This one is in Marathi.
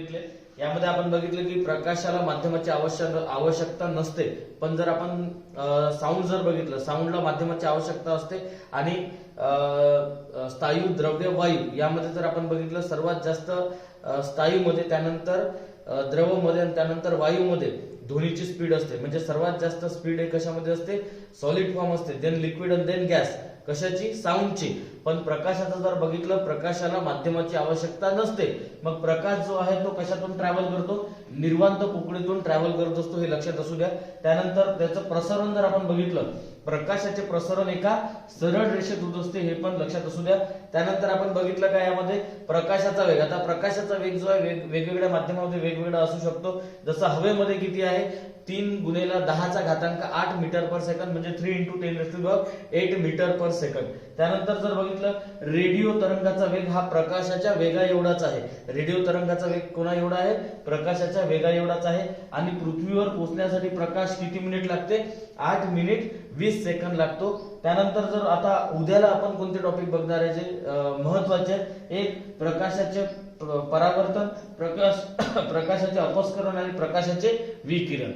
बघितले. यामध्ये आपण बघितलं की प्रकाशाला माध्यमाची आवश्यक आवश्यकता नसते. पण जर आपण साऊंड जर बघितलं साऊंडला माध्यमाची आवश्यकता असते आणि स्थायू द्रव्य वायू यामध्ये जर आपण बघितलं सर्वात जास्त स्थायू स्थायूमध्ये त्यानंतर द्रव द्रवमध्ये आणि त्यानंतर वायूमध्ये ध्वनीची स्पीड असते. म्हणजे सर्वात जास्त स्पीड हे कशामध्ये असते? सॉलिड फॉर्म असते. देन लिक्विड आणि देन गॅस कशाची? साऊंडची पण प्रकाशाचं जर बघितलं प्रकाशाला माध्यमाची आवश्यकता नसते. मग प्रकाश जो आहे तो कशातून ट्रॅव्हल करतो? निर्वांत पोकळीतून ट्रॅव्हल करत असतो हे लक्षात असू द्या. त्यानंतर त्याचं प्रसारण जर आपण बघितलं प्रकाशाचे प्रसारण एका सरळ रेषेत होत असते हे पण लक्षात असू द्या. त्यानंतर आपण बघितलं का यामध्ये? प्रकाशाचा वेग. आता प्रकाशाचा वेग जो आहे वेग- वेगवेगळ्या माध्यमामध्ये वेगवेगळा असू शकतो. जसं हवेमध्ये किती आहे? तीन गुणेला दहाचा घातांक आठ मीटर पर सेकंद म्हणजे three into ten eight metre per second त्यानंतर जर बघितलं रेडिओ तरंगाचा वेग हा प्रकाशाच्या वेगा एवढाच आहे. रेडिओ तरंगाचा वेग कोणा एवढा आहे? प्रकाशाच्या वेगा एवढाच आहे. आणि पृथ्वीवर पोहोचण्यासाठी प्रकाश किती मिनिट लागते? आठ मिनिट वीस सेकंद लागतो. त्यानंतर जर आता उद्याला आपण कोणते टॉपिक बघणार आहे जे महत्त्वाचे एक प्रकाशाचे परावर्तन प्रकाश प्रकाशाचे अपस्करण आणि प्रकाशाचे विकिरण.